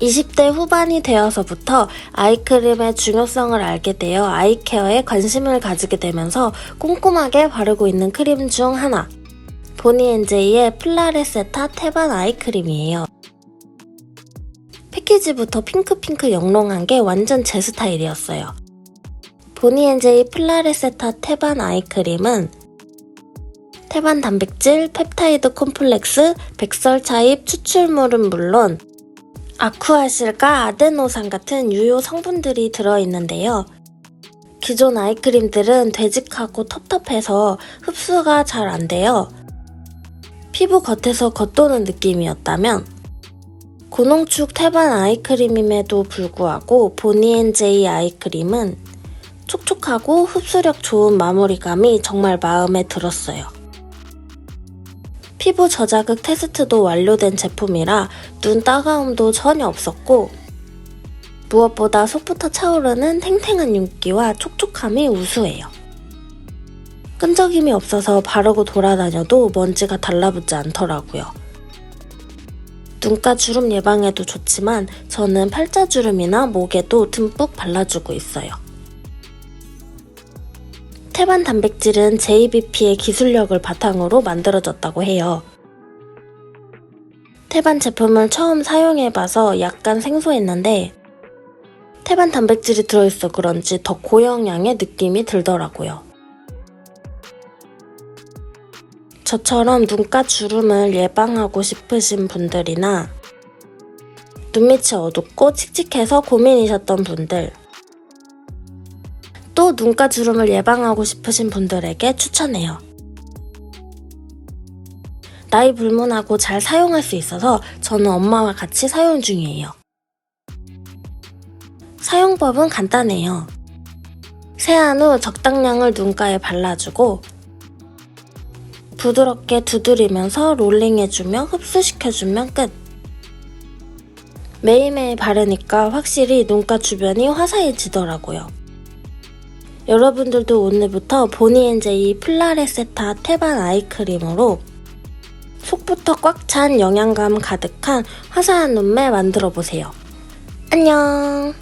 20대 후반이 되어서부터 아이크림의 중요성을 알게 되어 아이케어에 관심을 가지게 되면서 꼼꼼하게 바르고 있는 크림 중 하나. 보니앤제이의 플라레세타 태반 아이크림이에요. 패키지부터 핑크핑크 영롱한 게 완전 제 스타일이었어요. 보니앤제이 플라레세타 태반 아이크림은 태반 단백질, 펩타이드 콤플렉스, 백설 차입 추출물은 물론 아쿠아실과 아데노산 같은 유효 성분들이 들어있는데요. 기존 아이크림들은 되직하고 텁텁해서 흡수가 잘 안 돼요. 피부 겉에서 겉도는 느낌이었다면 고농축 태반 아이크림임에도 불구하고 보니앤제이 아이크림은 촉촉하고 흡수력 좋은 마무리감이 정말 마음에 들었어요. 피부 저자극 테스트도 완료된 제품이라 눈 따가움도 전혀 없었고 무엇보다 속부터 차오르는 탱탱한 윤기와 촉촉함이 우수해요. 끈적임이 없어서 바르고 돌아다녀도 먼지가 달라붙지 않더라고요. 눈가 주름 예방에도 좋지만 저는 팔자 주름이나 목에도 듬뿍 발라주고 있어요. 태반 단백질은 JBP의 기술력을 바탕으로 만들어졌다고 해요. 태반 제품을 처음 사용해봐서 약간 생소했는데 태반 단백질이 들어있어 그런지 더 고영양의 느낌이 들더라고요. 저처럼 눈가 주름을 예방하고 싶으신 분들이나 눈밑이 어둡고 칙칙해서 고민이셨던 분들 또 눈가 주름을 예방하고 싶으신 분들에게 추천해요. 나이 불문하고 잘 사용할 수 있어서 저는 엄마와 같이 사용 중이에요. 사용법은 간단해요. 세안 후 적당량을 눈가에 발라주고 부드럽게 두드리면서 롤링해주며 흡수시켜주면 끝. 매일매일 바르니까 확실히 눈가 주변이 화사해지더라고요. 여러분들도 오늘부터 보니앤제이 플라레세타 태반 아이크림으로 속부터 꽉 찬 영양감 가득한 화사한 눈매 만들어 보세요. 안녕!